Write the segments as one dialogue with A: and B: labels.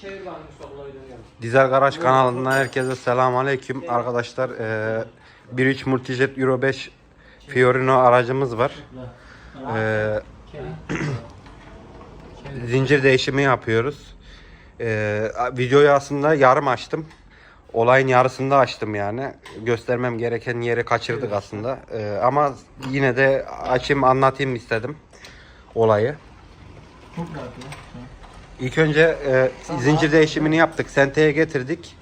A: çevir bana Mustafa olayı dönüyorum.
B: Dizel Garaj kanalından herkese selam aleyküm. Arkadaşlar eee 1.3 Multijet Euro 5 Fiorino aracımız var. Eee, zincir değişimi yapıyoruz. Eee, videoyu aslında yarım açtım. Olayın yarısında açtım yani. Göstermem gereken yeri kaçırdık aslında. Eee, ama yine de açayım anlatayım istedim olayı.
A: Çok rahat ya.
B: İlk önce e, zincir değişimini yaptık. Senteye getirdik.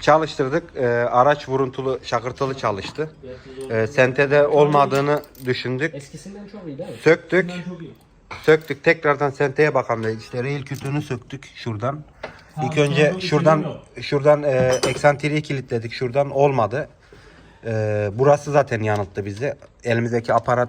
B: Çalıştırdık. E, araç vuruntulu, şakırtılı çalıştı. E, sentede olmadığını düşündük.
A: Eskisinden çok iyi değil mi?
B: Söktük. Söktük. Tekrardan senteye bakalım dedik. İşte rail kütüğünü söktük şuradan. İlk önce şuradan şuradan e, eksantriği kilitledik. Şuradan olmadı. E, burası zaten yanılttı bizi. Elimizdeki aparat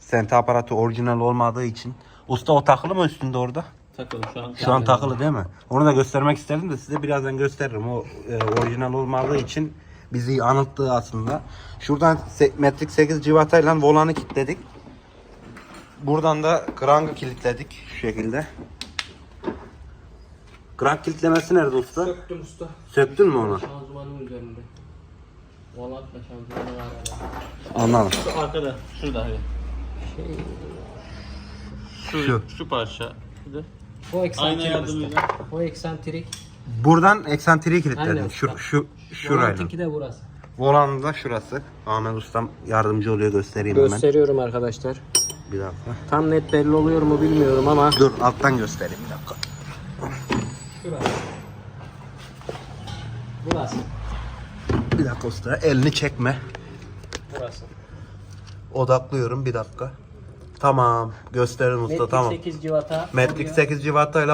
B: sente aparatı orijinal olmadığı için. Usta o takılı mı üstünde orada?
A: Takılı şu an.
B: Şu an takılı değil mi? Onu da göstermek istedim de size birazdan gösteririm. O e, orijinal olmadığı için bizi anılttığı aslında. Şuradan metrik 8 civatayla volanı kilitledik. Buradan da krangı kilitledik şu şekilde. Krank kilitlemesi nerede usta?
A: Söktüm usta.
B: Söktün mü onu?
A: Şanzımanın üzerinde. Volatla şanzımanı var hala.
B: Anladım.
C: Şu arkada, şurada hani. Şu,
B: Şu.
C: şu, parça. Bir de
A: O
C: Ayna
A: eksantrik
C: yardımıyla.
A: O eksantrik.
B: Buradan eksantriği kilitledim.
A: Aynen
B: Şu, şu, şurayla.
A: Volantinki de burası.
B: Volanın da şurası. Ahmet ustam yardımcı oluyor göstereyim hemen.
A: Gösteriyorum arkadaşlar.
B: Bir dakika.
A: Tam net belli oluyor mu bilmiyorum ama.
B: Dur alttan göstereyim bir dakika.
A: Şurası. Burası.
B: Bir dakika usta elini çekme.
A: Burası.
B: Odaklıyorum bir dakika. Tamam gösterin usta
A: Metrik
B: tamam.
A: 8 civata.
B: Metrik 8 civatayla